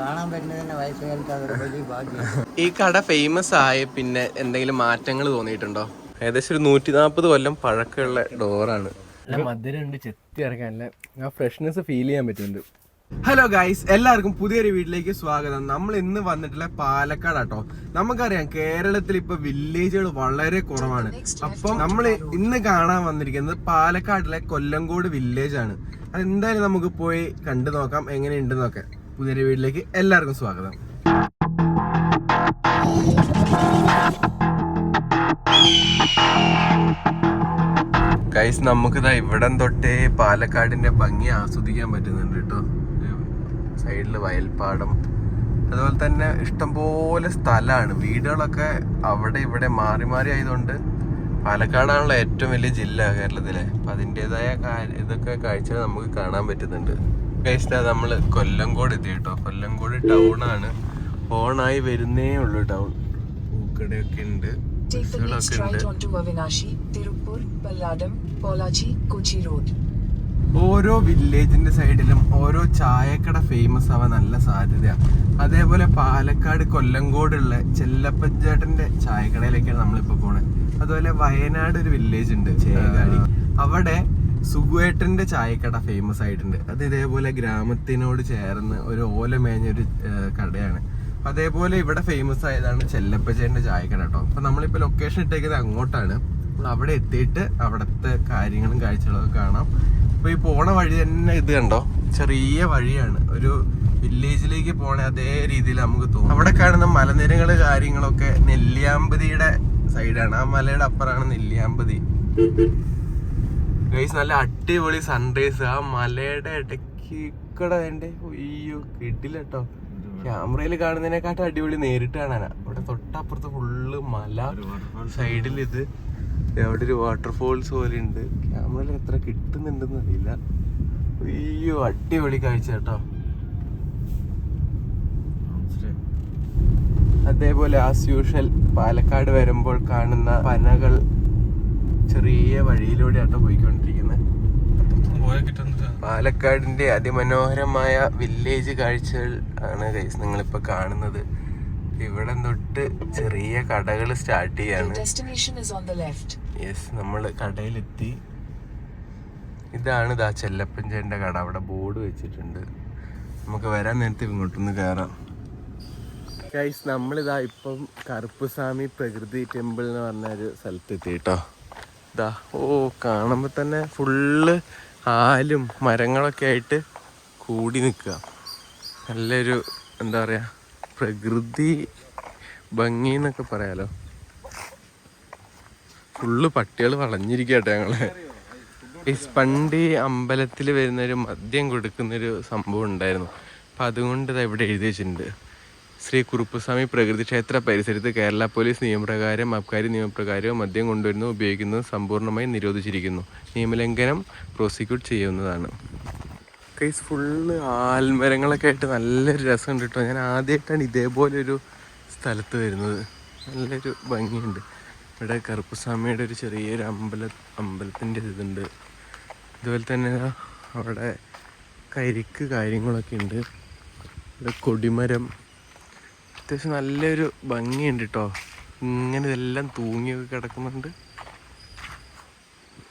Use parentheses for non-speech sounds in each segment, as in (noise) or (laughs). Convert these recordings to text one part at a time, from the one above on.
കാണാൻ പറ്റുന്നത് തന്നെ അതൊരു വലിയ ഭാഗ്യം. ഈ കട ഫേമസ് ആയ പിന്നെ എന്തെങ്കിലും മാറ്റങ്ങൾ തോന്നിയിട്ടുണ്ടോ? ഏകദേശം ഒരു നൂറ്റി നാൽപ്പത് കൊല്ലം പഴക്കമുള്ള ഡോറാണ്. നല്ല മധുരമുണ്ട് ചെത്തി ഇറക്കാൻ നല്ല ആ ഫ്രഷ്നെസ് ഫീൽ ചെയ്യാൻ പറ്റുന്നുണ്ട്. ഹലോ ഗൈസ് എല്ലാവർക്കും പുതിയൊരു വീട്ടിലേക്ക് സ്വാഗതം. നമ്മൾ ഇന്ന് വന്നിട്ടുള്ള പാലക്കാട് ആട്ടോ. നമുക്കറിയാം കേരളത്തിൽ ഇപ്പൊ വില്ലേജുകൾ വളരെ കുറവാണ്. അപ്പം നമ്മൾ ഇന്ന് കാണാൻ വന്നിരിക്കുന്നത് പാലക്കാടിലെ കൊല്ലങ്കോട് വില്ലേജ് ആണ്. അതെന്തായാലും നമുക്ക് പോയി കണ്ടു നോക്കാം എങ്ങനെയുണ്ടെന്നൊക്കെ. പുതിയൊരു വീട്ടിലേക്ക് എല്ലാവർക്കും സ്വാഗതം. ഗൈസ് നമുക്കിതാ ഇവിടം തൊട്ടേ പാലക്കാടിന്റെ ഭംഗി ആസ്വദിക്കാൻ പറ്റുന്നുണ്ട് കേട്ടോ സൈഡിൽ വയൽപ്പാടം. അതുപോലെ തന്നെ ഇഷ്ടംപോലെ സ്ഥലമാണ് വീടുകളൊക്കെ അവിടെ ഇവിടെ മാറി മാറി ആയതുകൊണ്ട് പാലക്കാടാണല്ലോ ഏറ്റവും വലിയ ജില്ല കേരളത്തിലെ. അപ്പൊ അതിന്റെതായ ഇതൊക്കെ കാഴ്ചകൾ നമുക്ക് കാണാൻ പറ്റുന്നുണ്ട്. ഗൈസ് നമ്മൾ കൊല്ലംകോട് എത്തി കേട്ടോ. കൊല്ലംകോട് ടൗൺ ആണ്. ഓണായി വരുന്നേ ഉള്ളു ടൗൺ പൂക്കടയൊക്കെ ഉണ്ട്. ഓരോ വില്ലേജിന്റെ സൈഡിലും ഓരോ ചായക്കട ഫേമസ് ആവാൻ നല്ല സാധ്യതയാണ് അതേപോലെ പാലക്കാട് കൊല്ലങ്കോടുള്ള ചെല്ലപ്പച്ചേട്ടന്റെ ചായക്കടയിലേക്കാണ് നമ്മളിപ്പോ പോണത് അതുപോലെ വയനാട് ഒരു വില്ലേജ് ഉണ്ട്. ചേകാടി അവിടെ സുഗുവേട്ടന്റെ ചായക്കട ഫേമസ് ആയിട്ടുണ്ട്. അത് ഇതേപോലെ ഗ്രാമത്തിനോട് ചേർന്ന് ഒരു ഓല മേഞ്ഞൊരു കടയാണ്. അതേപോലെ ഇവിടെ ഫേമസ് ആയതാണ് ചെല്ലപ്പച്ചേന്റെ ചായക്കട കേട്ടോ അപ്പൊ നമ്മളിപ്പോ ലൊക്കേഷൻ ഇട്ടേക്കുന്നത് അങ്ങോട്ടാണ്. നമ്മൾ അവിടെ എത്തിയിട്ട് അവിടുത്തെ കാര്യങ്ങളും കാഴ്ചകളൊക്കെ കാണാം. അപ്പൊ ഈ പോണ വഴി തന്നെ ഇത് കണ്ടോ? ചെറിയ വഴിയാണ്. ഒരു വില്ലേജിലേക്ക് പോണ അതേ രീതിയിൽ നമുക്ക് തോന്നും. അവിടെ കാണുന്ന മലനിരകൾ കാര്യങ്ങളൊക്കെ നെല്ലിയാമ്പതിയുടെ സൈഡാണ് ആ മലയുടെ അപ്പുറമാണ് നെല്ലിയാമ്പതി. ഗൈസ് നല്ല അടിപൊളി സൺറൈസ് ആ മലയുടെ ഇടയ്ക്ക് ഇക്കടെ അയ്യോ കിട്ടില്ല കേട്ടോ ക്യാമറയിൽ കാണുന്നതിനെക്കാട്ടും അടിപൊളി നേരിട്ട് കാണാനാ. അവിടെ തൊട്ടപ്പുറത്ത് ഫുള്ള് മല. സൈഡിൽ ഇത് അവിടെ ഒരു വാട്ടർഫോൾസ് പോലെ ഉണ്ട് ക്യാമറയിൽ എത്ര കിട്ടുന്നുണ്ടെന്ന് അറിയില്ല. അയ്യോ അടിപൊളി കാഴ്ച കേട്ടോ. അതേപോലെ ആസ് യൂഷ്വൽ പാലക്കാട് വരുമ്പോൾ കാണുന്ന പനകൾ ചെറിയ വഴിയിലൂടെ ആട്ടോ പോയിക്കൊണ്ടിരിക്കുന്നത് പാലക്കാടിന്റെ അതിമനോഹരമായ വില്ലേജ് കാഴ്ചകൾ ആണ് ഗൈസ് നിങ്ങളിപ്പോ കാണുന്നത്. ഇവിടെ തൊട്ട് ചെറിയ കടകൾ സ്റ്റാർട്ട് ചെയ്യാണ്. യെസ് നമ്മൾ കടയിലെത്തി. ഇതാണ് ഇതാ ചെല്ലപ്പഞ്ചേന്റെ കട. അവിടെ ബോർഡ് വെച്ചിട്ടുണ്ട്. നമുക്ക് വരാൻ നേരത്തെ ഇങ്ങോട്ടൊന്ന് കയറാം ഗൈസ് നമ്മളിതാ ഇപ്പം കറുപ്പുസ്വാമി പ്രകൃതി ടെമ്പിൾ എന്ന് പറഞ്ഞ ഒരു സ്ഥലത്ത് എത്തി കേട്ടോ ഇതാ ഓ കാണുമ്പോൾ തന്നെ ഫുള്ള് ആലും മരങ്ങളൊക്കെ ആയിട്ട് കൂടി നിൽക്കുക. നല്ലൊരു എന്താ പറയുക പ്രകൃതി ഭംഗി എന്നൊക്കെ പറയാലോ. ഫുള്ള് പട്ടികൾ വളഞ്ഞിരിക്കട്ടെ ഞങ്ങളെ. ഈ പണ്ട് ഈ അമ്പലത്തിൽ വരുന്നൊരു മദ്യം കൊടുക്കുന്നൊരു സംഭവം ഉണ്ടായിരുന്നു. അപ്പം അതുകൊണ്ട് ഇത് ഇവിടെ എഴുതി വെച്ചിട്ടുണ്ട്. ശ്രീ കുറുപ്പുസ്വാമി പ്രകൃതി ക്ഷേത്ര പരിസരത്ത് കേരള പോലീസ് നിയമപ്രകാരം അബ്കാരി നിയമപ്രകാരവും മദ്യം കൊണ്ടുവരുന്നു ഉപയോഗിക്കുന്നത് സമ്പൂർണമായി നിരോധിച്ചിരിക്കുന്നു. നിയമലംഘനം പ്രോസിക്യൂട്ട് ചെയ്യുന്നതാണ്. കേസ് ഫുള്ള് ആൽമരങ്ങളൊക്കെ ആയിട്ട് നല്ലൊരു രസം ഉണ്ട് കേട്ടോ ഞാൻ ആദ്യമായിട്ടാണ് ഇതേപോലൊരു സ്ഥലത്ത് വരുന്നത്. നല്ലൊരു ഭംഗിയുണ്ട്. ഇവിടെ കറുപ്പുസ്വാമിയുടെ ഒരു ചെറിയൊരു അമ്പല അമ്പലത്തിന്റെ ഇതുണ്ട്. അതുപോലെ തന്നെ അവിടെ കരിക്ക് കാര്യങ്ങളൊക്കെ ഉണ്ട്. ഇവിടെ കൊടിമരം അത്യാവശ്യം നല്ലൊരു ഭംഗിയുണ്ട് കേട്ടോ ഇങ്ങനെ ഇതെല്ലാം തൂങ്ങിയൊക്കെ കിടക്കുന്നുണ്ട്.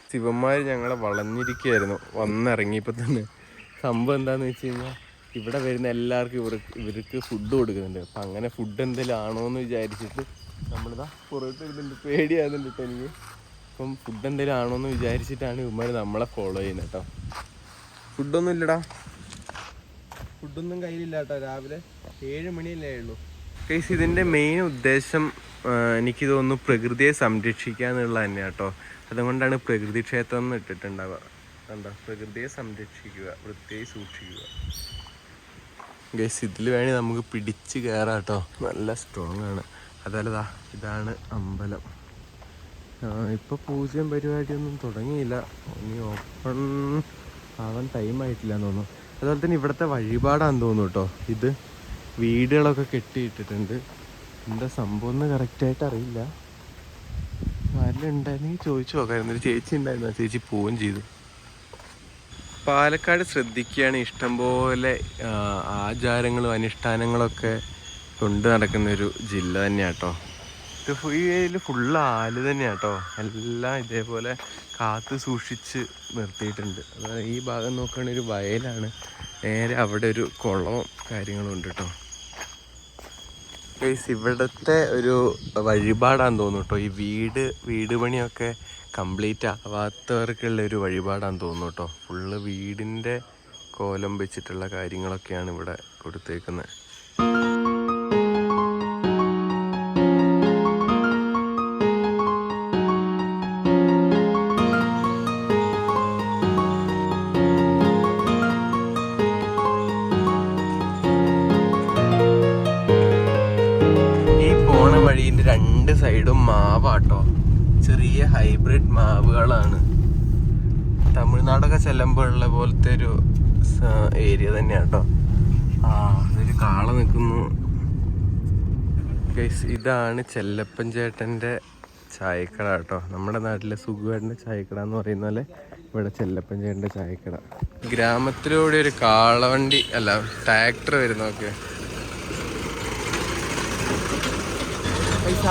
ശിവന്മാർ ഞങ്ങളെ വളഞ്ഞിരിക്കുകയായിരുന്നു വന്നിറങ്ങിയപ്പോൾ തന്നെ. സംഭവം എന്താണെന്ന് വെച്ച് കഴിഞ്ഞാൽ ഇവിടെ വരുന്ന എല്ലാവർക്കും ഇവർക്ക് ഇവർക്ക് ഫുഡ് കൊടുക്കുന്നുണ്ട്. അപ്പം അങ്ങനെ ഫുഡ് എന്തെങ്കിലും ആണോ എന്ന് വിചാരിച്ചിട്ട് നമ്മളിതാ പുറത്ത് വരുന്നുണ്ട്. പേടിയാകുന്നുണ്ട് കേട്ടോ എനിക്ക്. അപ്പം ഫുഡ് എന്തെങ്കിലും ആണോ എന്ന് വിചാരിച്ചിട്ടാണ് ഇവന്മാർ നമ്മളെ ഫോളോ ചെയ്യുന്നത് കേട്ടോ ഫുഡൊന്നും ഇല്ലടാ. ഫുഡൊന്നും കയ്യിലില്ല കേട്ടോ രാവിലെ ഏഴ് മണിയല്ലേ ഉള്ളൂ കേസ് ഇതിന്റെ മെയിൻ ഉദ്ദേശം എനിക്ക് തോന്നുന്നു പ്രകൃതിയെ സംരക്ഷിക്കുക എന്നുള്ളത് തന്നെയാണ് കേട്ടോ അതുകൊണ്ടാണ് പ്രകൃതി ക്ഷേത്രം എന്ന് ഇട്ടിട്ടുണ്ടാവുക. കണ്ടോ? പ്രകൃതിയെ സംരക്ഷിക്കുക വൃത്തിയായി സൂക്ഷിക്കുക. ഗൈസ് ഇതിൽ വേണി നമുക്ക് പിടിച്ച് കയറാം കേട്ടോ നല്ല സ്ട്രോങ് ആണ്. അതല്ലതാ ഇതാണ് അമ്പലം. ഇപ്പോൾ പൂജയും പരിപാടിയൊന്നും തുടങ്ങിയില്ല. ഇനി ഓപ്പൺ ആവാൻ ടൈം ആയിട്ടില്ല എന്ന് തോന്നുന്നു. അതുപോലെ തന്നെ ഇവിടുത്തെ വഴിപാടാന്ന് തോന്നുന്നു കേട്ടോ ഇത് വീടുകളൊക്കെ കെട്ടിയിട്ടിട്ടുണ്ട്. എന്താ സംഭവം എന്ന് കറക്റ്റായിട്ട് അറിയില്ല. ആരെല്ലാം ഉണ്ടായിരുന്നെങ്കിൽ ചോദിച്ചു നോക്കായിരുന്നു ഒരു ചേച്ചി ഉണ്ടായിരുന്നു. ആ ചേച്ചി പോവുകയും ചെയ്തു. പാലക്കാട് ശ്രദ്ധിക്കുകയാണ്. ഇഷ്ടംപോലെ ആചാരങ്ങളും അനുഷ്ഠാനങ്ങളൊക്കെ കൊണ്ട് നടക്കുന്ന ഒരു ജില്ല കേട്ടോ ഇത് ഏരിയയിൽ ഫുള്ള് ആൽ തന്നെയാണ് കേട്ടോ എല്ലാം ഇതേപോലെ കാത്തു സൂക്ഷിച്ച് നിർത്തിയിട്ടുണ്ട്. അതായത് ഈ ഭാഗം നോക്കുകയാണെങ്കിൽ ഒരു വയലാണ്. നേരെ അവിടെ ഒരു കുളവും കാര്യങ്ങളും ഉണ്ട് കേട്ടോ ഗൈസ് ഇവിടുത്തെ ഒരു വഴിപാടാന്ന് തോന്നുന്നു കേട്ടോ ഈ വീട് വീട് പണിയൊക്കെ കംപ്ലീറ്റ് ആവാത്തവർക്കുള്ള ഒരു വഴിപാടാന്ന് തോന്നുന്നു കേട്ടോ ഫുള്ള് വീടിന്റെ കോലം വെച്ചിട്ടുള്ള കാര്യങ്ങളൊക്കെയാണ് ഇവിടെ കൊടുത്തേക്കുന്നത് ഗൈസ് ഇതാണ് ചെല്ലപ്പൻ ചേട്ടന്റെ ചായക്കട കേട്ടോ. നമ്മുടെ നാട്ടിലെ സുഖുവേട്ടന്റെ ചായക്കട എന്ന് പറയുന്ന പോലെ ഇവിടെ ചെല്ലപ്പൻ ചേട്ടന്റെ ചായക്കട. ഗ്രാമത്തിലൂടെ ഒരു കാളവണ്ടി അല്ല ട്രാക്ടർ വരുന്നൊക്കെ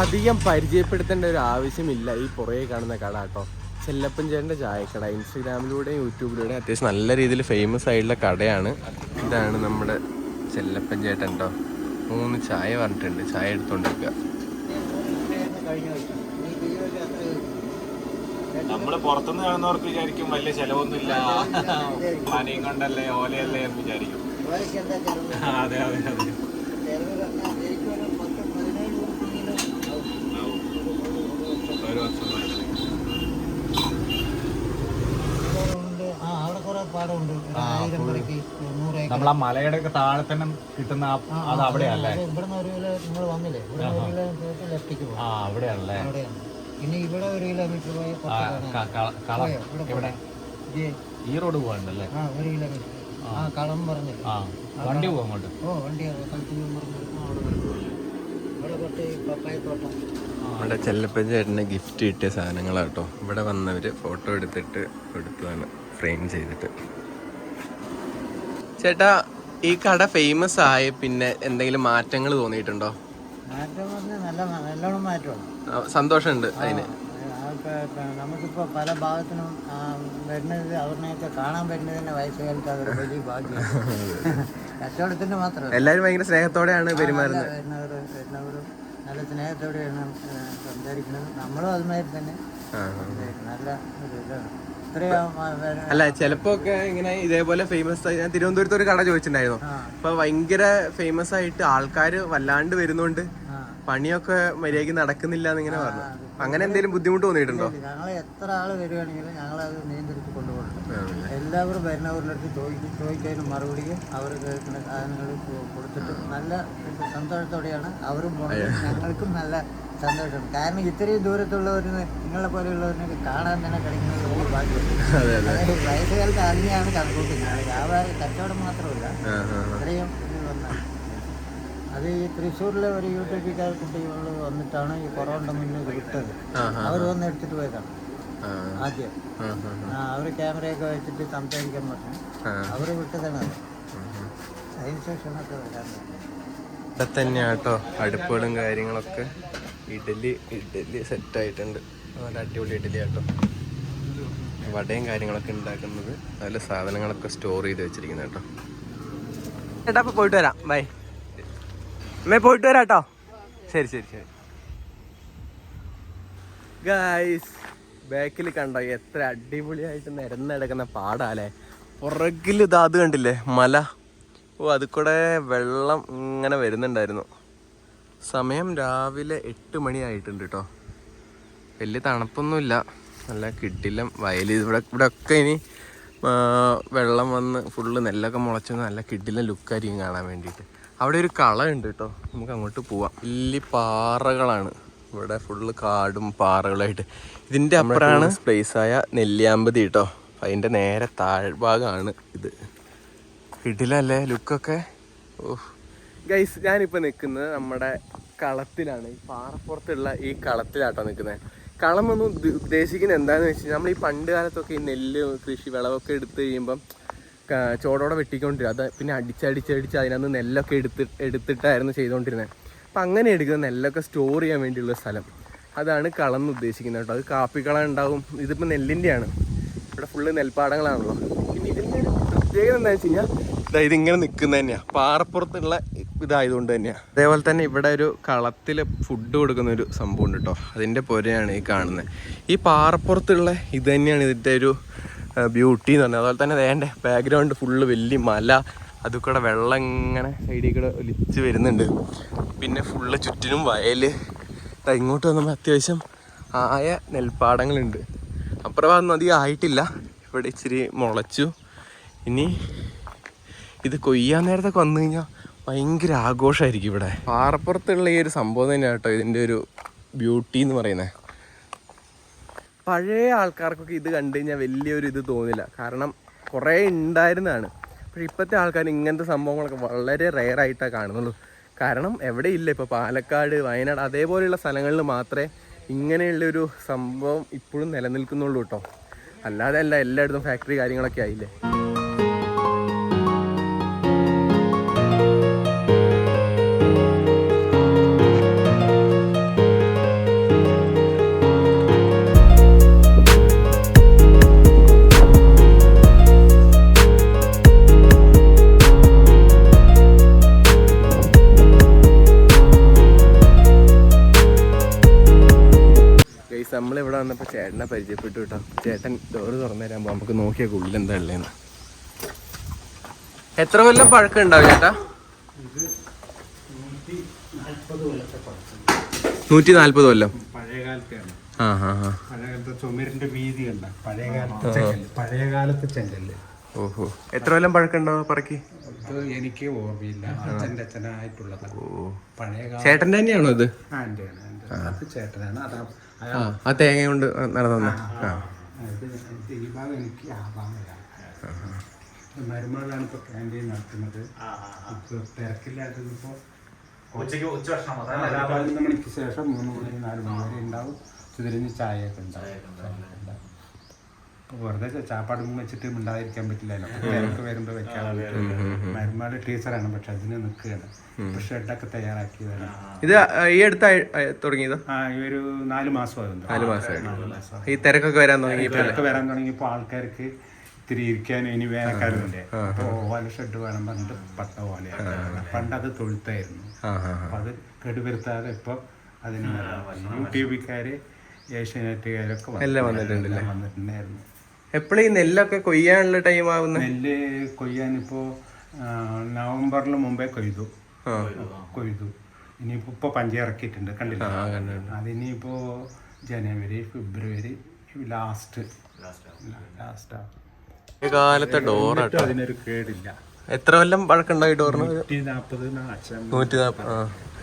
അധികം പരിചയപ്പെടുത്തേണ്ട ഒരു ആവശ്യമില്ല. ഈ പുറകെ കാണുന്ന കട കേട്ടോ. ചെല്ലപ്പൻ ചേട്ടന്റെ ചായക്കട. ഇൻസ്റ്റഗ്രാമിലൂടെയും യൂട്യൂബിലൂടെയും അത്യാവശ്യം നല്ല രീതിയിൽ ഫേമസ് ആയിട്ടുള്ള കടയാണ്. ഇതാണ് നമ്മുടെ ചെല്ലപ്പൻ ചേട്ടൻ കേട്ടോ. മൂന്ന് ചായ പറഞ്ഞിട്ടുണ്ട്. ചായ എടുത്തോണ്ടിരിക്കുക നമ്മൾ പുറത്തുനിന്ന് കാണുന്നവർക്ക് വിചാരിക്കും വലിയ ചെലവൊന്നുമില്ല. പനിയും കൊണ്ടല്ലേ ഓലയല്ലേ എന്ന് വിചാരിക്കും. അതെ അതെ അതെ. ഒരു വർഷം പാടമുണ്ട്. ആ അവിടെ കുറെ പാടമുണ്ട് ഒരു ആയിരം കണക്ക് നൂറ് ഏക്കർ. നമ്മൾ ആ മലയുടെ ഒക്കെ താഴെ തന്നെ കിട്ടുന്ന ആ- അത് അവിടെയല്ലേ അത് ഇവിടുന്ന് ഒരു കിലോ നിങ്ങൾ വന്നില്ലേ? ഇവിടെ ഒരു ലെഫ്റ്റിക്ക് ആ അവിടെയല്ലേ അവിടെയാണ്. പിന്നെ ഇവിടെ ഒരു കിലോമീറ്റർ പോയ ആ, ക- ക- കളം ഇവിടെ ഈ റോഡ് പോകണ്ടല്ലേ? ആ ഒരു കിലോമീറ്റർ. ആ. കളം പറഞ്ഞില്ല? ആ വണ്ടി പോകും അങ്ങോട്ട്? ഓ വണ്ടി. ഇവിടെ കുറച്ച് പപ്പായ തോട്ടം ഇവിടെ ചെല്ലപ്പൻ ചേട്ടന് ഗിഫ്റ്റ് കിട്ടിയ സാധനങ്ങളാട്ടോ. ഇവിടെ വന്നവര് ഫോട്ടോ എടുത്തിട്ട് കൊടുത്തതാണ്. ഫ്രെയിം ചെയ്തിട്ട്. ചേട്ടാ ഈ കട ഫേമസ് ആയ പിന്നെ എന്തെങ്കിലും മാറ്റങ്ങൾ തോന്നിയിട്ടുണ്ടോ? സന്തോഷമുണ്ട് അതിന്. നമുക്കിപ്പോൾ പല ഭാഗത്തിനും വരുന്നത് അവരിനെയൊക്കെ കാണാൻ വരുന്നത് തന്നെ വയസ്സുകാലത്ത് അതൊരു വലിയ ഭാഗ്യം. (laughs) കച്ചവടത്തിന്റെ മാത്രം എല്ലാവരും ഭയങ്കര സ്നേഹത്തോടെയാണ് പെരുമാറുന്നത്. വരുന്നവർ വരുന്നവർ നല്ല സ്നേഹത്തോടെയാണ് സംസാരിക്കുന്നത്. നമ്മളും അതുമാതിരി തന്നെ. നല്ല ഒരു ഇതാണ്. അല്ല ചിലപ്പോ ഒക്കെ ഇങ്ങനെ ഇതേപോലെ ഫേമസ് ആയി ഞാൻ തിരുവനന്തപുരത്ത് ഒരു കട ചോദിച്ചിട്ടുണ്ടായിരുന്നു. അപ്പൊ ഭയങ്കര ഫേമസ് ആയിട്ട് ആൾക്കാര് വല്ലാണ്ട് വരുന്നുണ്ട് പണിയൊക്കെ മര്യാദയ്ക്ക് നടക്കുന്നില്ല എന്നിങ്ങനെ പറഞ്ഞു. അങ്ങനെ എന്തെങ്കിലും ബുദ്ധിമുട്ട് തോന്നിയിട്ടുണ്ടോ? ഞങ്ങൾ എത്ര ആൾ ഞങ്ങൾ ഞങ്ങളത് നിയന്ത്രിച്ച് കൊണ്ടുപോകുന്നുണ്ട് എല്ലാവരും വരുന്നവരുടെ അടുത്ത് ചോദിക്കും ചോദിക്കാനും മറുപടിയും അവർ കേൾക്കുന്ന സാധനങ്ങൾ കൊടുത്തിട്ട് നല്ല സന്തോഷത്തോടെയാണ് അവരും ഞങ്ങൾക്കും നല്ല സന്തോഷമാണ് കാരണം ഇത്രയും ദൂരത്തുള്ളവരിന് നിങ്ങളെ പോലെയുള്ളവരിനൊക്കെ കാണാൻ തന്നെ கிடைക്കുന്നത് ഒരു ഭാഗ്യം അതായത് വയസ്സുകാലത്ത് അതിനെയാണ് കണക്കൂട്ടുന്നത് വ്യാപാര കച്ചവടം മാത്രമല്ല. ഇത്രയും അത് ഈ തൃശ്ശൂരിലെ ഒരു യൂട്യൂബിക്കാർ കുട്ടികൾ വന്നിട്ടാണ് ഈ കൊറോണ മുന്നിൽ വിട്ടത്. അവർ വന്ന് എടുത്തിട്ട് പോയതാണ്. ആദ്യം. അവർ ക്യാമറയൊക്കെ വെച്ചിട്ട് സംസാരിക്കാൻ പറഞ്ഞു. അവർ വിട്ടതാണ് ശേഷമൊക്കെ വരാൻ തുടങ്ങിയത്. ഇവിടെ തന്നെയാട്ടോ അടുപ്പുകളും കാര്യങ്ങളൊക്കെ. ഇഡലി ഇഡലി സെറ്റ് ആയിട്ടുണ്ട്. നല്ല അടിപൊളി ഇഡലി ആട്ടോ. വടയും കാര്യങ്ങളൊക്കെ ഉണ്ടാക്കുന്നത് നല്ല സാധനങ്ങളൊക്കെ സ്റ്റോർ ചെയ്ത് വെച്ചിരിക്കുന്നത് കേട്ടോ ചേട്ടാ അപ്പൊ പോയിട്ട് വരാം. ബൈ അമ്മേ പോയിട്ട് വരാം കേട്ടോ ശരി ശരി ശരി. ഗായ്സ് ബാക്കിൽ കണ്ടോ എത്ര അടിപൊളിയായിട്ട് നിരന്നെടുക്കുന്ന പാടാലേ പുറകിൽ ഇതാ അത് കണ്ടില്ലേ? മല. ഓ അതിൽ കൂടെ വെള്ളം ഇങ്ങനെ വരുന്നുണ്ടായിരുന്നു. സമയം രാവിലെ എട്ട് മണിയായിട്ടുണ്ട് കേട്ടോ വലിയ തണുപ്പൊന്നുമില്ല. നല്ല കിട്ടില്ല വയൽ ഇവിടെ ഇവിടെ ഒക്കെ ഇനി വെള്ളം വന്ന് ഫുള്ള് നെല്ലൊക്കെ മുളച്ച് നല്ല കിട്ടില്ല ലുക്കായിരിക്കും കാണാൻ വേണ്ടിയിട്ട്. അവിടെ ഒരു കളമുണ്ട് കേട്ടോ നമുക്ക് അങ്ങോട്ട് പോവാം. വലിയ പാറകളാണ്. ഇവിടെ ഫുള്ള് കാടും പാറകളായിട്ട് ഇതിന്റെ അപ്പുറമാണ് പ്ലേസായ നെല്ലിയാമ്പതി കേട്ടോ അതിന്റെ നേരെ താഴ്ഭാഗമാണ് ഇത്. കിട്ടില്ല അല്ലേ ലുക്കൊക്കെ ഓഹ്. ഗൈസ് ഞാനിപ്പോൾ നിൽക്കുന്നത് നമ്മുടെ കളത്തിലാണ്. ഈ പാറപ്പുറത്തുള്ള ഈ കളത്തിലാട്ടോ നിൽക്കുന്നത് കളം എന്ന് ഉദ്ദേശിക്കുന്നത് എന്താണെന്ന് വെച്ച് കഴിഞ്ഞാൽ നമ്മൾ ഈ പണ്ട് കാലത്തൊക്കെ ഈ നെല്ല് കൃഷി വിളവൊക്കെ എടുത്തു കഴിയുമ്പം ചോടോടെ വെട്ടിക്കൊണ്ടിരുന്നത്. അത് പിന്നെ അടിച്ചടിച്ചടിച്ച് അതിനകത്ത് നെല്ലൊക്കെ എടുത്ത് എടുത്തിട്ടായിരുന്നു ചെയ്തുകൊണ്ടിരുന്നത് അപ്പം അങ്ങനെ എടുക്കുന്ന നെല്ലൊക്കെ സ്റ്റോർ ചെയ്യാൻ വേണ്ടിയുള്ള സ്ഥലം. അതാണ് കളം എന്ന് ഉദ്ദേശിക്കുന്നത് കേട്ടോ. അത് കാപ്പിക്കള ഉണ്ടാവും. ഇതിപ്പോൾ നെല്ലിന്റെയാണ് ഇവിടെ ഫുള്ള് നെൽപ്പാടങ്ങളാണല്ലോ. പിന്നെ ഇതിന്റെ ഒരു പ്രത്യേകത എന്താണെന്ന് വെച്ച് കഴിഞ്ഞാൽ ഇതാ ഇങ്ങനെ നിൽക്കുന്നത് തന്നെയാണ് പാറപ്പുറത്തുള്ള ഇതായതുകൊണ്ട് തന്നെയാണ് അതേപോലെ തന്നെ ഇവിടെ ഒരു കളത്തിൽ ഫുഡ് കൊടുക്കുന്ന ഒരു സംഭവം ഉണ്ട് കേട്ടോ അതിന്റെ പുരയാണ് ഈ കാണുന്നത്. ഈ പാറപ്പുറത്തുള്ള ഇത് തന്നെയാണ് ഇതിന്റെ ഒരു ബ്യൂട്ടി എന്ന് പറഞ്ഞത്. അതുപോലെ തന്നെ വേണ്ട ബാക്ക്ഗ്രൗണ്ട് ഫുള്ള് വലിയ മല അതിൽ വെള്ളം ഇങ്ങനെ സൈഡിൽ കൂടെ ഒലിച്ച് വരുന്നുണ്ട്. പിന്നെ ഫുള്ള് ചുറ്റിനും വയൽ ഇങ്ങോട്ട് വന്നപ്പോൾ അത്യാവശ്യം ആയ നെൽപ്പാടങ്ങളുണ്ട്. അപ്പുറം അധികം ആയിട്ടില്ല. ഇവിടെ ഇച്ചിരി മുളച്ചു. ഇനി ഇത് കൊയ്യാൻ നേരത്തൊക്കെ വന്നു കഴിഞ്ഞാൽ ഭയങ്കര ആഘോഷമായിരിക്കും ഇവിടെ. പാറപ്പുറത്തുള്ള ഈ ഒരു സംഭവം തന്നെയാണ് കേട്ടോ ഇതിന്റെ ഒരു ബ്യൂട്ടി എന്ന് പറയുന്നത് പഴയ ആൾക്കാർക്കൊക്കെ ഇത് കണ്ടു കഴിഞ്ഞാൽ വലിയൊരു ഇത് തോന്നില്ല. കാരണം കുറേ ഉണ്ടായിരുന്നതാണ് പക്ഷേ ഇപ്പോഴത്തെ ആൾക്കാർ ഇങ്ങനത്തെ സംഭവങ്ങളൊക്കെ വളരെ റെയർ ആയിട്ടാണ് കാണുന്നുള്ളൂ. കാരണം എവിടെ ഇല്ല ഇപ്പോൾ പാലക്കാട് വയനാട് അതേപോലെയുള്ള സ്ഥലങ്ങളിൽ മാത്രമേ ഇങ്ങനെയുള്ളൊരു സംഭവം ഇപ്പോഴും നിലനിൽക്കുന്നുള്ളൂ കേട്ടോ. അല്ലാതെ അല്ല എല്ലായിടത്തും ഫാക്ടറി കാര്യങ്ങളൊക്കെ ആയില്ലേ. വന്നപ്പോൾ ചേട്ടനെ പരിചയപ്പെട്ടു കേട്ടോ. ചേട്ടൻ ഡോറ് തുറന്നു തരാൻ നമുക്ക് നോക്കിയ ഉള്ളിൽ എന്താ ഉള്ളതെന്ന് എത്ര കൊല്ലം പഴക്കം ഉണ്ടാവും ചേട്ടാ? നൂറ്റി നാല്പത് കൊല്ലം. ആ കാലത്തെ ചുമരിന്റെ വീതി പഴയ കാലത്തെ ചെങ്കല്ല് ഓഹോ എത്ര കൊല്ലം പറക്കി? എനിക്ക് ഓർമ്മയില്ല. അച്ഛന്റെ അച്ഛനായിട്ടുള്ളതാണ് പഴയ ചേട്ടന്റെ തന്നെയാണോ ഇത്? ചേട്ടനാണ്. അതാ ആ ആ തേങ്ങ കൊണ്ട് നടന്നു ആ ഈ ഭാഗം എനിക്ക് ആ മരുമകളാണ് ഇപ്പോൾ ക്യാന്റീൻ നടത്തുന്നത്. ഇപ്പോൾ തിരക്കില്ലാത്തതിപ്പോൾ ഉച്ചയ്ക്ക് ഉച്ച ഭക്ഷണം പതിനൊന്ന് മണിക്ക് ശേഷം മൂന്ന് മണി നാല് മണി വരെ ഉണ്ടാവും. ചുതിരിഞ്ഞ് ചായയൊക്കെ ഉണ്ടാവും. വെറുതെ ചാപ്പാടും വെച്ചിട്ട് മിണ്ടാതിരിക്കാൻ പറ്റില്ലല്ലോ. തിരക്ക് വരുമ്പോൾ വെക്കാൻ മരുമാട് ടീച്ചറാണ് പക്ഷെ അതിന് നിൽക്കുകയാണ്. ഇപ്പൊ ഷെഡൊക്കെ തയ്യാറാക്കിയതാണ്. ഇത് ഈ അടുത്ത തുടങ്ങിയത്? ആ ഈ ഒരു നാല് മാസമായിരുന്നു നാല് ഈ തിരക്കൊക്കെ വരാൻ തുടങ്ങി തിരക്ക് വരാൻ തുടങ്ങിയപ്പോൾ ആൾക്കാർക്ക് ഇത്തിരി ഇരിക്കാനും ഇനി വേനൽക്കാലമില്ലേ. അപ്പോൾ ഓല ഷെഡ് വേണം പറഞ്ഞിട്ട് പട്ട ഓലയാണ്. പണ്ട് അത് തൊഴുത്തായിരുന്നു. അപ്പൊ അത് കെടുവരുത്താതെ ഇപ്പൊ അതിന് യൂട്യൂബിക്കാര് ഏഷ്യാനെറ്റുകാരൊക്കെ? വന്നിട്ടുണ്ടായിരുന്നു. എപ്പോഴും ഈ നെല്ലൊക്കെ കൊയ്യാനുള്ള ടൈം ആവുന്ന? നെല്ല് കൊയ്യാൻ ഇപ്പോ നവംബറിൽ മുമ്പേ കൊയ്തു. കൊയ്തു. ഇനിയിപ്പോ ഇപ്പൊ പഞ്ചി ഇറക്കിയിട്ടുണ്ട് കണ്ടില്ല? അതിനിപ്പോ ജനുവരി ഫെബ്രുവരി ലാസ്റ്റ് ലാസ്റ്റ് കാലത്തെ അതിനൊരു കേടില്ല. എത്ര കൊല്ലം പഴക്കമുണ്ടോ ഈ ഡോറിന് നൂറ്റി നാൽപ്പത്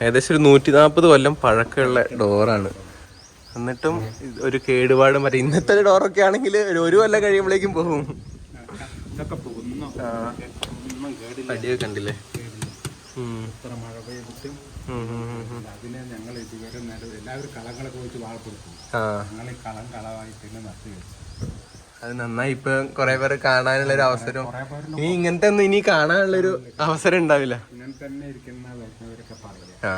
ഏകദേശം ഒരു നൂറ്റി നാൽപ്പത് കൊല്ലം പഴക്കമുള്ള ഡോറാണ് എന്നിട്ടും ഒരു കേടുപാടും മറ്റേ ഇന്നത്തെ ഡോറൊക്കെ ആണെങ്കിൽ ഒരു ഒരു കൊല്ലം കഴിയുമ്പോഴേക്കും പോകും. അടിയൊക്കെ കണ്ടില്ലേ? ഉം. ഇത്ര മഴ പെയ്തിട്ടും? ഉം, ഉം, ഉം, ഉം. അതിനെ ഞങ്ങൾ ഇതുവരെ നേരം എല്ലാവരും കളങ്ങളൊക്കെ വെച്ച് വാഴപ്പെടുത്തും ആ. ഞങ്ങൾ ഈ കളം കളവായി തന്നെ നട്ടു വെച്ചു. അത് നന്നായി ഇപ്പൊ കൊറേ പേര് കാണാനുള്ള ഒരു അവസരം. ഇനി ഇങ്ങനത്തെ ഒന്നും ഇനി കാണാനുള്ള ഒരു അവസരം ഉണ്ടാവില്ല. ഇങ്ങനെ തന്നെ ഇരിക്കുന്ന വരുന്നവരൊക്കെ പറയാം ആ.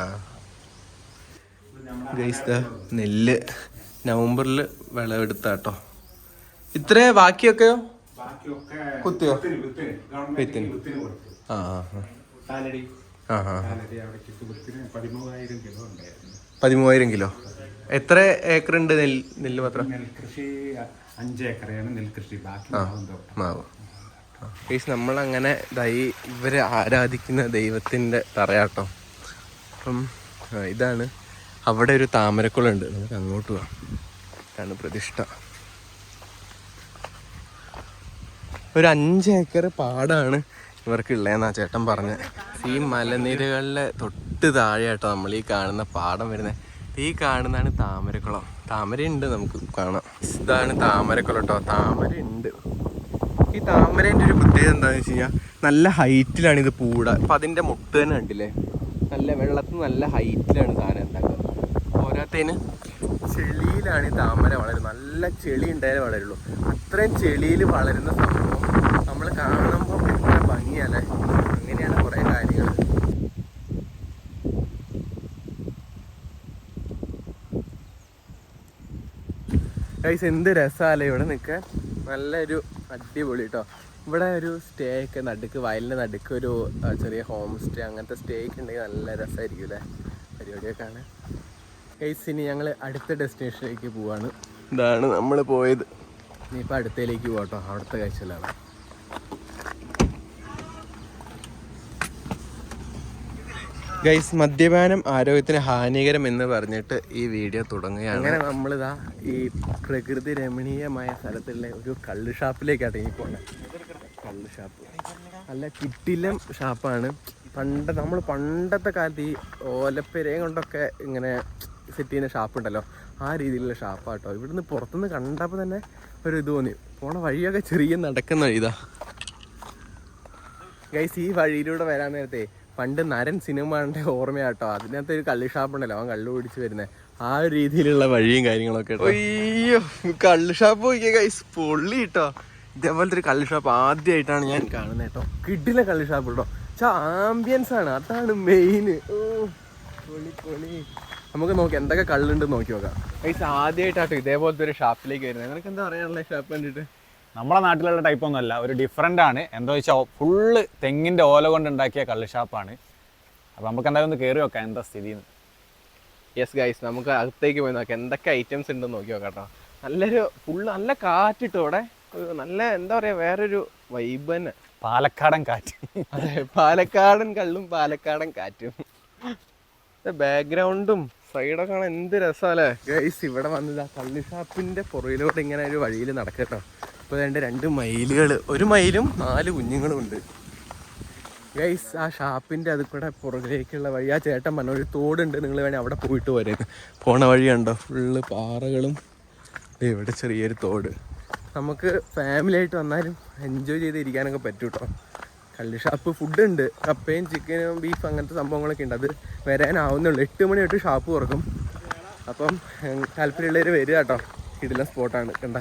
ഗൈസ് ദാ നെല്ല് നവംബറിൽ വിളവെടുത്താട്ടോ. ഇത്രേ ബാക്കിയൊക്കെയോ? ബാക്കിയൊക്കെ കുത്തിയോ? വിത്തിന് ആ ആ ആ. പതിമൂവായിരം കിലോ എത്ര ഏക്കർ ഉണ്ട് നെല്ല് നെല്ല് മാത്രം നെൽകൃഷി അഞ്ച് ഏക്കറയാണ് നെൽകൃഷി. ബാക്കി മാവും ഗൈസ് നമ്മളങ്ങനെ ദൈ ഇവരെ ആരാധിക്കുന്ന ദൈവത്തിന്റെ തറയാട്ടോ. അപ്പം ഇതാണ് അവിടെ ഒരു താമരക്കുളം ഉണ്ട് നമുക്ക് അങ്ങോട്ട് പോവാം. ആണ് പ്രതിഷ്ഠ. ഒരു അഞ്ച് ഏക്കർ പാടാണ് ഇവർക്ക് ഉള്ളതെന്നാ ചേട്ടൻ പറഞ്ഞത് ഈ മലനിരകളിലെ തൊട്ട് താഴെയാട്ടോ നമ്മൾ ഈ കാണുന്ന പാടം വരുന്നത് ഈ കാണുന്നതാണ് താമരക്കുളം. താമരയുണ്ട് നമുക്ക് കാണാം. ഇതാണ് താമരക്കുളം കേട്ടോ താമരയുണ്ട്. ഈ താമരേന്റെ ഒരു പ്രത്യേകത എന്താണെന്ന് വെച്ച് കഴിഞ്ഞാൽ നല്ല ഹൈറ്റിലാണ് ഇത് പൂട. അപ്പം അതിന്റെ മുട്ട് തന്നെ ഉണ്ടല്ലേ നല്ല വെള്ളത്തിൽ നല്ല ഹൈറ്റിലാണ് സാധനം ഉണ്ടാക്കുക പോരാത്തതിന് ചെളിയിലാണ് ഈ താമര വളരുന്നത്. നല്ല ചെളി ഉണ്ടായാലേ വളരുള്ളൂ. അത്രയും ചെളിയിൽ വളരുന്ന സംഭവം നമ്മൾ കാണുമ്പോൾ എത്ര ഭംഗിയല്ലേ? അങ്ങനെയാണ് കുറേ കാര്യങ്ങൾ ഗൈസ് എന്ത് രസമല്ലേ ഇവിടെ നിൽക്കാൻ? നല്ലൊരു അടിപൊളി കേട്ടോ ഇവിടെ ഒരു സ്റ്റേ ഒക്കെ നടുക്ക് വയലിന്റെ നടുക്ക് ഒരു ചെറിയ ഹോം സ്റ്റേ അങ്ങനത്തെ സ്റ്റേ ഒക്കെ ഉണ്ടെങ്കിൽ നല്ല രസമായിരിക്കും അല്ലേ പരിപാടിയൊക്കെ കാണാൻ. ഗൈസ് ഇനി ഞങ്ങൾ അടുത്ത ഡെസ്റ്റിനേഷനിലേക്ക് പോവാണ്. ഇതാണ് നമ്മൾ പോയത്. ഇനിയിപ്പോൾ അടുത്തയിലേക്ക് പോകട്ടോ അവിടുത്തെ കാഴ്ചയിലാണ് ഗൈസ് മദ്യപാനം ആരോഗ്യത്തിന് ഹാനികരം എന്ന് പറഞ്ഞിട്ട് ഈ വീഡിയോ തുടങ്ങുകയാണ്. അങ്ങനെ നമ്മളിതാ ഈ പ്രകൃതി രമണീയമായ സ്ഥലത്തുള്ള ഒരു കള്ള് ഷാപ്പിലേക്കാണ് ഇനി പോണത് കള്ള് ഷാപ്പ് നല്ല കിട്ടിലം ഷാപ്പാണ് പണ്ട് നമ്മൾ പണ്ടത്തെ കാലത്ത് ഈ ഓലപ്പെരയും കൊണ്ടൊക്കെ ഇങ്ങനെ സെറ്റ് ചെയ്യുന്ന ഷാപ്പ് ഉണ്ടല്ലോ ആ രീതിയിലുള്ള ഷാപ്പാട്ടോ. ഇവിടുന്ന് പുറത്തുനിന്ന് കണ്ടപ്പോൾ തന്നെ ഒരു ഇത് തോന്നി. പോണ വഴിയൊക്കെ ചെറിയ നടക്കുന്ന വഴിതാ. ഗൈസ് ഈ വഴിയിലൂടെ വരാൻ നേരത്തെ പണ്ട് നരൻ സിനിമയുടെ ഓർമ്മയാട്ടോ. അതിനകത്ത് ഒരു കള്ളി ഷാപ്പ് ഉണ്ടല്ലോ അവൻ കള്ളു പിടിച്ച് വരുന്നത് ആ ഒരു രീതിയിലുള്ള വഴിയും കാര്യങ്ങളൊക്കെ അയ്യോ കള്ള് ഷാപ്പ് നോക്കിയ ഗൈസ് പൊള്ളി കേട്ടോ. ഇതേപോലത്തെ ഒരു കള്ള് ഷാപ്പ് ആദ്യമായിട്ടാണ് ഞാൻ കാണുന്നത് കേട്ടോ. കിഡിലെ കള്ള് ഷാപ്പ് കേട്ടോ. ആംബിയൻസ് ആണ്. അതാണ് മെയിൻ ഓ പൊളി പൊളി. നമുക്ക് നോക്കി എന്തൊക്കെ കള്ളുണ്ട് നോക്കി നോക്കാം. ഗൈസ് ആദ്യമായിട്ടാട്ടോ ഇതേപോലത്തെ ഒരു ഷാപ്പിലേക്ക് വരുന്നത്. നിനക്ക് എന്താ പറയാനുള്ള ഷാപ്പ് കണ്ടിട്ട്? നമ്മുടെ നാട്ടിലുള്ള ടൈപ്പ് ഒന്നുമല്ല ഒരു ഡിഫറെന്റ് ആണ്. എന്താ വെച്ചാൽ ഫുള്ള് തെങ്ങിന്റെ ഓല കൊണ്ട് ഉണ്ടാക്കിയ കള്ള് ഷാപ്പാണ്. അപ്പോൾ നമുക്ക് എന്തായാലും ഒന്ന് കയറി നോക്കാം എന്താ സ്ഥിതി യെസ് ഗൈസ് നമുക്ക് അകത്തേക്ക് പോയി നോക്കാം. എന്തൊക്കെ ഐറ്റംസ് ഉണ്ടെന്ന് നോക്കി നോക്കാം കേട്ടോ. നല്ലൊരു ഫുള്ള് നല്ല കാറ്റിട്ടു ഇവിടെ നല്ല എന്താ പറയുക വേറൊരു വൈബ് തന്നെ. പാലക്കാടൻ കാറ്റ്. അതെ പാലക്കാടൻ കള്ളും പാലക്കാടൻ കാറ്റും. ബാക്ക്ഗ്രൗണ്ടും സൈഡൊക്കെ കാണാൻ എന്ത് രസമല്ലേ ഗൈസ് ഇവിടെ വന്നത് ആ കള്ളി ഷാപ്പിന്റെ പുറകിലൂടെ ഇങ്ങനെ ഒരു വഴിയിൽ നടക്കട്ടോ. ഇപ്പൊ രണ്ട് രണ്ട് മയിലുകൾ ഒരു മയിലും നാല് കുഞ്ഞുങ്ങളും ഉണ്ട്. ഗൈസ് ആ ഷാപ്പിന്റെ അത് കൂടെ പുറകിലേക്കുള്ള വഴി ആ ചേട്ടൻ പറഞ്ഞ ഒരു തോടുണ്ട് നിങ്ങൾ വേണേൽ അവിടെ പോയിട്ട് വരെ. പോണ വഴി കണ്ടോ? ഫുള്ള് പാറകളും. ഇവിടെ ചെറിയൊരു തോട്. നമുക്ക് ഫാമിലി ആയിട്ട് വന്നാലും എൻജോയ് ചെയ്ത് ഇരിക്കാനൊക്കെ പറ്റും കേട്ടോ കള്ളി ഷാപ്പ് ഫുഡ് ഉണ്ട്. കപ്പയും ചിക്കനും ബീഫ് അങ്ങനത്തെ സംഭവങ്ങളൊക്കെ ഉണ്ട്. അത് വരാനാവുന്നുള്ളൂ. എട്ട് മണി തൊട്ട് ഷാപ്പ് തുറക്കും. അപ്പം താല്പര്യമുള്ളവർ വരിക കേട്ടോ. ഇടുന്ന സ്പോട്ടാണ് കണ്ട?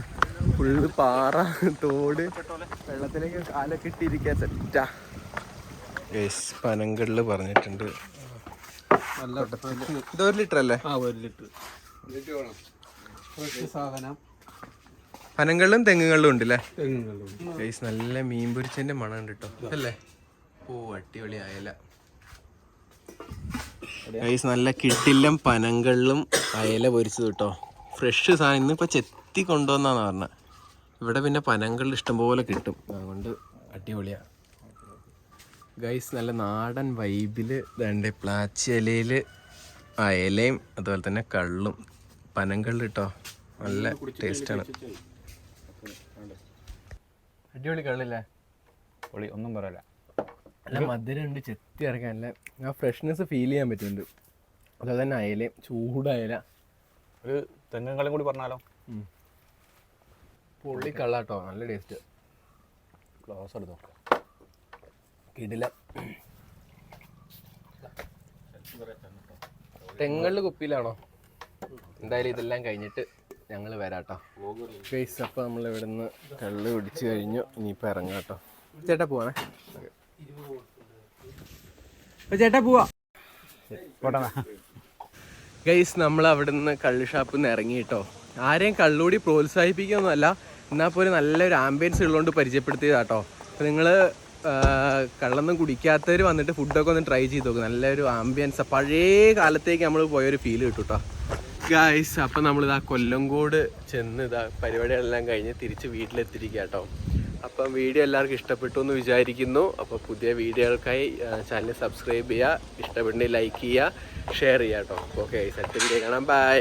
ഫുള്ള് പാറ തോട് വെള്ളത്തിലേക്ക് കാലൊക്കെ ഇട്ടിരിക്കാൻ സെറ്റാ പനങ്കള്ളിൽ പറഞ്ഞിട്ടുണ്ട്. ഇത് ഒരു ലിറ്റർ അല്ലേ ആ ഒരു ലിറ്റർ. സാധനം. പനങ്കള്ളും തെങ്ങുകളിലും ഉണ്ട് അല്ലേ ഗൈസ് നല്ല മീൻ പൊരിച്ചതിന്റെ മണം ഉണ്ട് കേട്ടോ. അല്ലേ ഓ അടിപൊളി അയല ഗൈസ് നല്ല കിട്ടില്ലം പനങ്ങളിലും അയല പൊരിച്ചത് കേട്ടോ. ഫ്രഷ് സാധനം. ഇന്നിപ്പോ ചെത്തി കൊണ്ടുവന്നാന്ന് പറഞ്ഞ. ഇവിടെ പിന്നെ പനങ്ങളിൽ ഇഷ്ടംപോലെ കിട്ടും. അതുകൊണ്ട് അടിപൊളിയാ. ഗൈസ് നല്ല നാടൻ വൈബിൽ ദണ്ട് പ്ലാച്ചിലയിൽ അയലയും അതുപോലെ തന്നെ കള്ളും. പനങ്കള്ള് കേട്ടോ. നല്ല ടേസ്റ്റാണ് അടിപൊളി കള്ളില്ലേ പൊളി ഒന്നും പറയല നല്ല മധുരമുണ്ട് ചെത്തി ഇറക്കാൻ നല്ല ആ ഫ്രഷ്നെസ് ഫീൽ ചെയ്യാൻ പറ്റുന്നുണ്ട്. അതുപോലെ തന്നെ അയല ചൂടയല ഒരു തെങ്ങും കളിയും കൂടി പറഞ്ഞാലോ? പൊള്ളി കള്ളാട്ടോ നല്ല ടേസ്റ്റ് ക്ലോസ് എടുത്തോ കിടില. തെങ്ങളിൽ കുപ്പിയിലാണോ? എന്തായാലും ഇതെല്ലാം കഴിഞ്ഞിട്ട് ഞങ്ങൾ വരാട്ടോ. ഫേസ് അപ്പോൾ നമ്മൾ ഇവിടെ നിന്ന് കള്ള് പിടിച്ചു കഴിഞ്ഞു. ഇനിയിപ്പോൾ ഇറങ്ങാം കേട്ടോ. ചേട്ടാ പോവാണേ. അപ്പോൾ ചേട്ടാ പോവാ. പോട്ടെ ഗൈസ് നമ്മൾ അവിടെ നിന്ന് കള്ള് ഷാപ്പിൽ നിന്ന് ഇറങ്ങി കേട്ടോ. ആരെയും കള്ളുകൂടി പ്രോത്സാഹിപ്പിക്കുകയൊന്നുമല്ല എന്നാൽ പോലും നല്ലൊരു ആംബിയൻസ് ഉള്ളതുകൊണ്ട് പരിചയപ്പെടുത്തിയതാട്ടോ. അപ്പോൾ നിങ്ങൾ കള്ളൊന്നും കുടിക്കാത്തവർ വന്നിട്ട് ഫുഡൊക്കെ ഒന്ന് ട്രൈ ചെയ്ത് നോക്കും. നല്ലൊരു ആംബിയൻസ് പഴയ കാലത്തേക്ക് നമ്മൾ പോയൊരു ഫീൽ കിട്ടും കേട്ടോ. ഗായ്സ് അപ്പം നമ്മളിതാ കൊല്ലംകോട് ചെന്ന് ഇതാ പരിപാടികളെല്ലാം കഴിഞ്ഞ് തിരിച്ച് വീട്ടിലെത്തിരിക്കുക കേട്ടോ അപ്പം വീഡിയോ എല്ലാവർക്കും ഇഷ്ടപ്പെട്ടു എന്ന് വിചാരിക്കുന്നു. അപ്പോൾ പുതിയ വീഡിയോകൾക്കായി ചാനൽ സബ്സ്ക്രൈബ് ചെയ്യുക ഇഷ്ടപ്പെട്ടെങ്കിൽ ലൈക്ക് ചെയ്യുക ഷെയർ ചെയ്യുക കേട്ടോ. ഓക്കെ അടുത്ത വീഡിയോ കാണാം. ബൈ